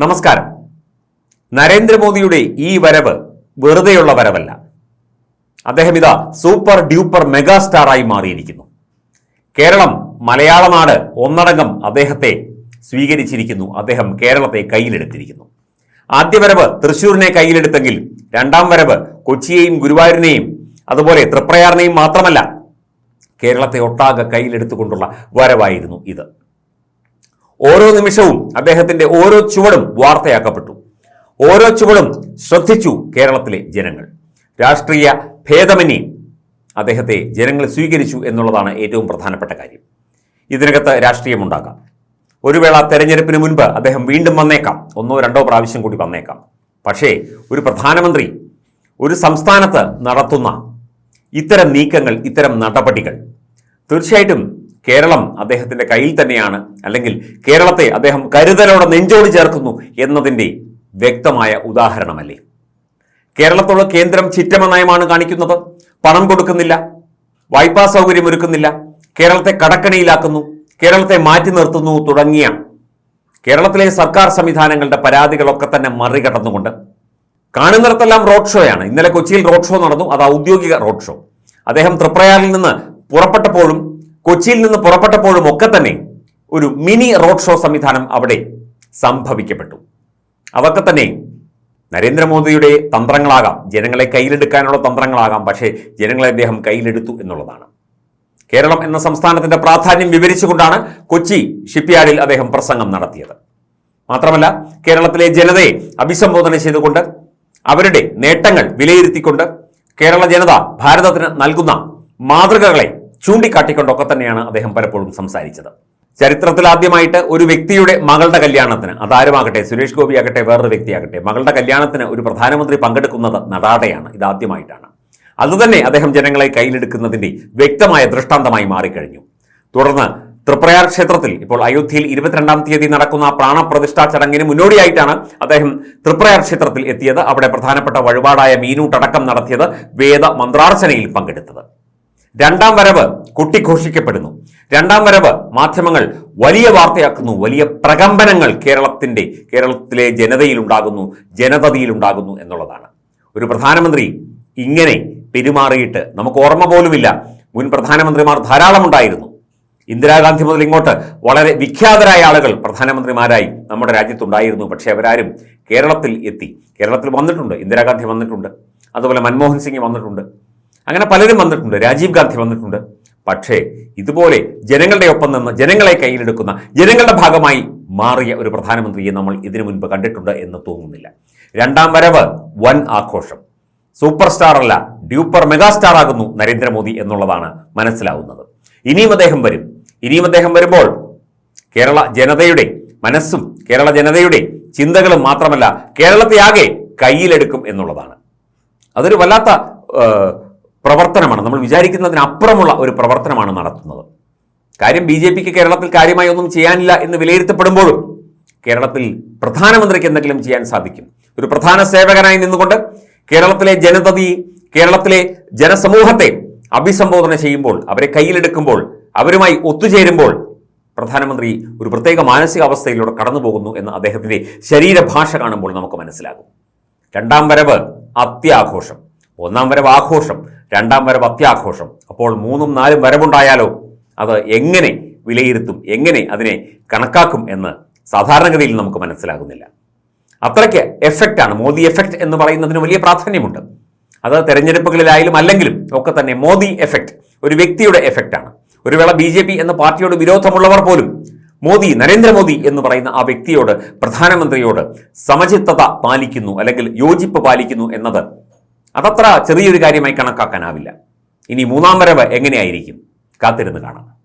നമസ്കാരം. നരേന്ദ്രമോദിയുടെ ഈ വരവ് വെറുതെയുള്ള വരവല്ല. അദ്ദേഹം ഇതാ സൂപ്പർ ഡ്യൂപ്പർ മെഗാസ്റ്റാറായി മാറിയിരിക്കുന്നു. കേരളം മലയാള നാട് ഒന്നടങ്കം അദ്ദേഹത്തെ സ്വീകരിച്ചിരിക്കുന്നു. അദ്ദേഹം കേരളത്തെ കയ്യിലെടുത്തിരിക്കുന്നു. ആദ്യ വരവ് തൃശ്ശൂരിനെ കയ്യിലെടുത്തെങ്കിൽ രണ്ടാം വരവ് കൊച്ചിയെയും ഗുരുവായൂരിനെയും അതുപോലെ തൃപ്രയാറിനെയും മാത്രമല്ല കേരളത്തെ ഒട്ടാകെ കയ്യിലെടുത്തുകൊണ്ടുള്ള വരവായിരുന്നു ഇത്. ഓരോ നിമിഷവും അദ്ദേഹത്തിന്റെ ഓരോ ചുവടും വാർത്തയാക്കപ്പെട്ടു. ഓരോ ചുവടും ശ്രദ്ധിച്ചു കേരളത്തിലെ ജനങ്ങൾ. രാഷ്ട്രീയ ഭേദമന്യേ അദ്ദേഹത്തെ ജനങ്ങൾ സ്വീകരിച്ചു എന്നുള്ളതാണ് ഏറ്റവും പ്രധാനപ്പെട്ട കാര്യം. ഇതിനകത്ത് രാഷ്ട്രീയമുണ്ടാകാം. ഒരു വേള തെരഞ്ഞെടുപ്പിന് മുൻപ് അദ്ദേഹം വീണ്ടും വന്നേക്കാം. ഒന്നോ രണ്ടോ പ്രാവശ്യം കൂടി വന്നേക്കാം. പക്ഷേ ഒരു പ്രധാനമന്ത്രി ഒരു സംസ്ഥാനത്ത് നടത്തുന്ന ഇത്തരം നീക്കങ്ങൾ ഇത്തരം നടപടികൾ തീർച്ചയായിട്ടും കേരളം അദ്ദേഹത്തിന്റെ കയ്യിൽ തന്നെയാണ്. അല്ലെങ്കിൽ കേരളത്തെ അദ്ദേഹം കരുതലോടെ നെഞ്ചോട് ചേർക്കുന്നു എന്നതിന്റെ വ്യക്തമായ ഉദാഹരണമല്ലേ? കേരളത്തോട് കേന്ദ്രം ചിറ്റമ നയമാണ് കാണിക്കുന്നത്. പണം കൊടുക്കുന്നില്ല. വായ്പാ സൗകര്യം ഒരുക്കുന്നില്ല. കേരളത്തെ കടക്കണിയിലാക്കുന്നു. കേരളത്തെ മാറ്റി നിർത്തുന്നു തുടങ്ങിയ കേരളത്തിലെ സർക്കാർ സംവിധാനങ്ങളുടെ പരാതികളൊക്കെ തന്നെ മറികടന്നുകൊണ്ട് കാണുന്നിടത്തെല്ലാം റോഡ് ഷോയാണ് ഇന്നലെ കൊച്ചിയിൽ റോഡ് ഷോ നടന്നു. അത് ഔദ്യോഗിക റോഡ് ഷോ. അദ്ദേഹം തൃപ്രയാറിൽ നിന്ന് പുറപ്പെട്ടപ്പോഴും കൊച്ചിയിൽ നിന്ന് പുറപ്പെട്ടപ്പോഴും ഒക്കെ തന്നെ ഒരു മിനി റോഡ് ഷോ സംവിധാനം അവിടെ സംഭവിക്കപ്പെട്ടു. അതൊക്കെ തന്നെ നരേന്ദ്രമോദിയുടെ തന്ത്രങ്ങളാകാം ജനങ്ങളെ കയ്യിലെടുക്കാനുള്ള തന്ത്രങ്ങളാകാം പക്ഷേ ജനങ്ങളെ അദ്ദേഹം കയ്യിലെടുത്തു എന്നുള്ളതാണ്. കേരളം എന്ന സംസ്ഥാനത്തിന്റെ പ്രാധാന്യം വിവരിച്ചുകൊണ്ടാണ് കൊച്ചി ഷിപ്പ്യാർഡിൽ അദ്ദേഹം പ്രസംഗം നടത്തിയത്. മാത്രമല്ല കേരളത്തിലെ ജനതയെ അഭിസംബോധന ചെയ്തുകൊണ്ട് അവരുടെ നേട്ടങ്ങൾ വിലയിരുത്തിക്കൊണ്ട് കേരള ജനത ഭാരതത്തിന് നൽകുന്ന മാതൃകകളെ ചൂണ്ടിക്കാട്ടിക്കൊണ്ടൊക്കെ തന്നെയാണ് അദ്ദേഹം പലപ്പോഴും സംസാരിച്ചത്. ചരിത്രത്തിൽ ആദ്യമായിട്ട് ഒരു വ്യക്തിയുടെ മകളുടെ കല്യാണത്തിന് അതാരുമാകട്ടെ സുരേഷ് ഗോപി ആകട്ടെ വേറൊരു വ്യക്തിയാകട്ടെ മകളുടെ കല്യാണത്തിന് ഒരു പ്രധാനമന്ത്രി പങ്കെടുക്കുന്നത് നടാടെയാണ് ഇതാദ്യമായിട്ടാണ് അതുതന്നെ അദ്ദേഹം ജനങ്ങളെ കയ്യിലെടുക്കുന്നതിന്റെ വ്യക്തമായ ദൃഷ്ടാന്തമായി മാറിക്കഴിഞ്ഞു. തുടർന്ന് തൃപ്രയാർ ക്ഷേത്രത്തിൽ ഇപ്പോൾ അയോധ്യയിൽ ഇരുപത്തിരണ്ടാം തീയതി നടക്കുന്ന പ്രാണപ്രതിഷ്ഠാ ചടങ്ങിന് മുന്നോടിയായിട്ടാണ് അദ്ദേഹം തൃപ്രയാർ ക്ഷേത്രത്തിൽ എത്തിയത്. അവിടെ പ്രധാനപ്പെട്ട വഴിപാടായ മീനൂട്ടടക്കം നടത്തിയത് വേദ മന്ത്രാർച്ചനയിൽ പങ്കെടുത്തത്. രണ്ടാം വരവ് കൊട്ടിഘോഷിക്കപ്പെടുന്നു രണ്ടാം വരവ് മാധ്യമങ്ങൾ വലിയ വാർത്തയാക്കുന്നു. വലിയ പ്രകമ്പനങ്ങൾ കേരളത്തിന്റെ കേരളത്തിലെ ജനതയിലുണ്ടാകുന്നു ജനതതിയിലുണ്ടാകുന്നു എന്നുള്ളതാണ്. ഒരു പ്രധാനമന്ത്രി ഇങ്ങനെ പെരുമാറിയിട്ട് നമുക്ക് ഓർമ്മ പോലുമില്ല. മുൻ പ്രധാനമന്ത്രിമാർ ധാരാളമുണ്ടായിരുന്നു ഇന്ദിരാഗാന്ധി മുതൽ ഇങ്ങോട്ട് വളരെ വിഖ്യാതരായ ആളുകൾ പ്രധാനമന്ത്രിമാരായി നമ്മുടെ രാജ്യത്തുണ്ടായിരുന്നു. പക്ഷേ അവരാരും കേരളത്തിൽ എത്തി. കേരളത്തിൽ വന്നിട്ടുണ്ട്. ഇന്ദിരാഗാന്ധി വന്നിട്ടുണ്ട്. അതുപോലെ മൻമോഹൻ സിംഗ് വന്നിട്ടുണ്ട്. അങ്ങനെ പലരും വന്നിട്ടുണ്ട്. രാജീവ് ഗാന്ധി വന്നിട്ടുണ്ട്. പക്ഷേ ഇതുപോലെ ജനങ്ങളുടെ ഒപ്പം നിന്ന് ജനങ്ങളെ കയ്യിലെടുക്കുന്ന ജനങ്ങളുടെ ഭാഗമായി മാറിയ ഒരു പ്രധാനമന്ത്രിയെ നമ്മൾ ഇതിനു മുൻപ് കണ്ടിട്ടുണ്ട് എന്ന് തോന്നുന്നില്ല. രണ്ടാം വരവ് വൻ ആഘോഷം. സൂപ്പർ സ്റ്റാർ അല്ല ഡ്യൂപ്പർ മെഗാസ്റ്റാർ ആകുന്നു നരേന്ദ്രമോദി എന്നുള്ളതാണ് മനസ്സിലാവുന്നത്. ഇനിയും അദ്ദേഹം വരും. ഇനിയും അദ്ദേഹം വരുമ്പോൾ കേരള ജനതയുടെ മനസ്സും കേരള ജനതയുടെ ചിന്തകളും മാത്രമല്ല കേരളത്തെ ആകെ കയ്യിലെടുക്കും എന്നുള്ളതാണ്. അതൊരു വല്ലാത്ത പ്രവർത്തനമാണ്. നമ്മൾ വിചാരിക്കുന്നതിനപ്പുറമുള്ള ഒരു പ്രവർത്തനമാണ് നടത്തുന്നത്. കാര്യം ബി ജെ പിക്ക് കേരളത്തിൽ കാര്യമായി ഒന്നും ചെയ്യാനില്ല എന്ന് വിലയിരുത്തപ്പെടുമ്പോഴും കേരളത്തിൽ പ്രധാനമന്ത്രിക്ക് എന്തെങ്കിലും ചെയ്യാൻ സാധിക്കും. ഒരു പ്രധാന സേവകനായി നിന്നുകൊണ്ട് കേരളത്തിലെ ജനതതി കേരളത്തിലെ ജനസമൂഹത്തെ അഭിസംബോധന ചെയ്യുമ്പോൾ അവരെ കയ്യിലെടുക്കുമ്പോൾ അവരുമായി ഒത്തുചേരുമ്പോൾ പ്രധാനമന്ത്രി ഒരു പ്രത്യേക മാനസികാവസ്ഥയിലൂടെ കടന്നു പോകുന്നു എന്ന് അദ്ദേഹത്തിന്റെ ശരീരഭാഷ കാണുമ്പോൾ നമുക്ക് മനസ്സിലാകും. രണ്ടാം വരവ് അത്യാഘോഷം. ഒന്നാം വരവ് ആഘോഷം. രണ്ടാം വരവ് അത്യാഘോഷം. അപ്പോൾ മൂന്നും നാലും വരവുണ്ടായാലോ? അത് എങ്ങനെ വിലയിരുത്തും? എങ്ങനെ അതിനെ കണക്കാക്കും എന്ന് സാധാരണഗതിയിൽ നമുക്ക് മനസ്സിലാകുന്നില്ല. അത്രയ്ക്ക് എഫക്റ്റാണ് മോദി എഫക്റ്റ് എന്ന് പറയുന്നതിന് വലിയ പ്രാധാന്യമുണ്ട്. അത് തെരഞ്ഞെടുപ്പുകളിലായാലും അല്ലെങ്കിലും ഒക്കെ തന്നെ മോദി എഫക്റ്റ് ഒരു വ്യക്തിയുടെ എഫക്റ്റാണ് ഒരു വേള ബി ജെ പി എന്ന പാർട്ടിയോട് വിരോധമുള്ളവർ പോലും മോദി നരേന്ദ്രമോദി എന്ന് പറയുന്ന ആ വ്യക്തിയോട് പ്രധാനമന്ത്രിയോട് സമചിത്തത പാലിക്കുന്നു അല്ലെങ്കിൽ യോജിപ്പ് പാലിക്കുന്നു എന്നത് അതത്ര ചെറിയൊരു കാര്യമായി കണക്കാക്കാനാവില്ല. ഇനി മൂന്നാം വരവ് എങ്ങനെയായിരിക്കും? കാത്തിരുന്ന് കാണാം.